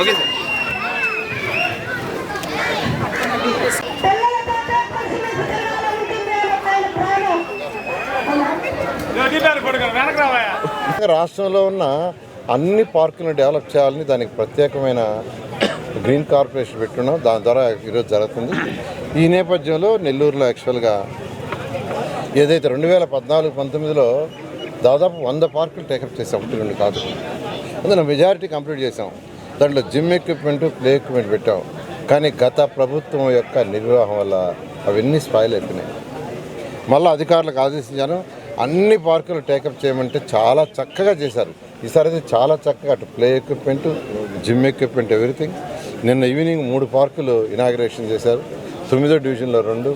Okay sir. రాష్ట్రంలో ఉన్న అన్ని పార్కులను డెవలప్ చేయాలని దానికి ప్రత్యేకమైన గ్రీన్ కార్పొరేషన్ పెట్టున్నాం. దాని ద్వారా ఈరోజు జరుగుతుంది. ఈ నేపథ్యంలో నెల్లూరులో యాక్చువల్గా ఏదైతే రెండు వేల పద్నాలుగు పంతొమ్మిదిలో దాదాపు వంద పార్కులు టేకప్ చేసాం ఒకటి రెండు కాదు. అందులో మెజారిటీ కంప్లీట్ చేసాం దాంట్లో జిమ్ ఎక్విప్మెంట్ ప్లే ఎక్విప్మెంట్ పెట్టాం. కానీ గత ప్రభుత్వం యొక్క నిర్వాహం వల్ల అవన్నీ స్పాయిల్ అయిపోయినాయి. మళ్ళీ అధికారులకు ఆదేశించాను అన్ని పార్కులు టేకప్ చేయమంటే చాలా చక్కగా చేశారు. ఈసారి అయితే చాలా చక్కగా అటు play equipment gym equipment everything నిన్న ఈవినింగ్ మూడు పార్కులు ఇనాగ్రేషన్ చేశారు. తొమ్మిదో డివిజన్లో రెండు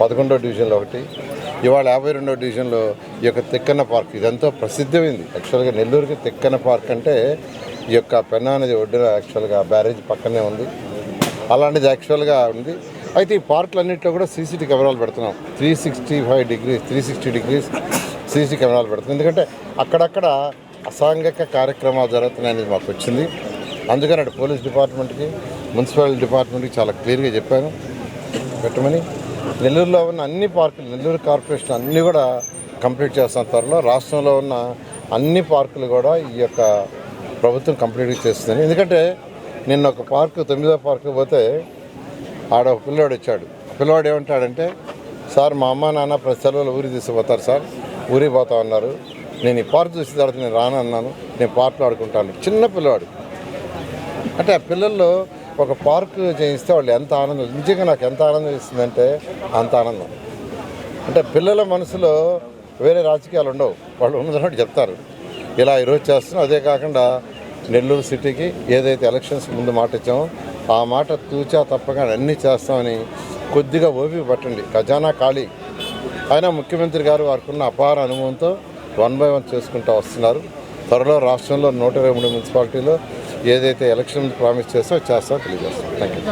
పదకొండో డివిజన్లో ఒకటి. ఇవాళ యాభై రెండో డివిజన్లో ఈ యొక్క తెక్కన్న పార్క్ ఇదంతా ప్రసిద్ధమైంది. యాక్చువల్గా నెల్లూరుకి తెక్కన్న పార్క్ అంటే ఈ యొక్క పెన్నా నది ఒడ్డున యాక్చువల్గా బ్యారేజ్ పక్కనే ఉంది. అలాంటిది యాక్చువల్గా ఉంది. అయితే ఈ పార్కులన్నింటిలో కూడా సీసీటీ కెమెరాలు పెడుతున్నాం. Three sixty five degrees three sixty degrees CC కెమెరాలు పెడుతున్నాం. ఎందుకంటే అక్కడక్కడ అసాంఘిక కార్యక్రమాలు జరుగుతున్నాయనేది మాకు వచ్చింది. అందుకని అటు పోలీస్ డిపార్ట్మెంట్కి మున్సిపల్ డిపార్ట్మెంట్కి చాలా క్లియర్గా చెప్పాను. పెట్టమని. నెల్లూరులో ఉన్న అన్ని పార్కులు నెల్లూరు కార్పొరేషన్ అన్నీ కూడా కంప్లీట్ చేస్తాం త్వరలో రాష్ట్రంలో ఉన్న అన్ని పార్కులు కూడా ఈ యొక్క ప్రభుత్వం కంప్లీట్గా చేస్తుంది ఎందుకంటే నిన్న ఒక పార్కు తొమ్మిదో పార్కు పోతే ఆడ ఒక పిల్లోడు వచ్చాడు. పిల్లవాడు ఏమంటాడంటే సార్ మా అమ్మ నాన్న ప్రతి సెలవులు ఊరి తీసుకుపోతారు సార్. ఊరికి పోతా ఉన్నారు. నేను ఈ పార్క్ చూసిన తర్వాత నేను రానన్నాను నేను పార్కులో ఆడుకుంటాను. చిన్న పిల్లవాడు అంటే ఆ పిల్లల్లో ఒక పార్క్ చేయిస్తే వాళ్ళు ఎంత ఆనందం నిజంగా నాకు ఎంత ఆనందం ఇస్తుందంటే అంత ఆనందం. అంటే పిల్లల మనసులో వేరే రాజకీయాలు ఉండవు. వాళ్ళు ఉన్నదన్నట్టు చెప్తారు. ఇలా ఈరోజు చేస్తున్నాం. అదే కాకుండా నెల్లూరు సిటీకి ఏదైతే ఎలక్షన్స్ ముందు మాట ఇచ్చామో ఆ మాట తూచా తప్పగా అన్నీ చేస్తామని కొద్దిగా ఓపిక పట్టండి. ఖజానా ఖాళీ. అయినా ముఖ్యమంత్రి గారు వారికి ఉన్న అపార అనుభవంతో వన్ బై వన్ చేసుకుంటూ వస్తున్నారు. త్వరలో రాష్ట్రంలో నూట ఇరవై మూడు మున్సిపాలిటీలో ఏదైతే ఎలక్షన్ ప్రామిస్ చేస్తో చేస్తా తెలియజేస్తాం. Thank you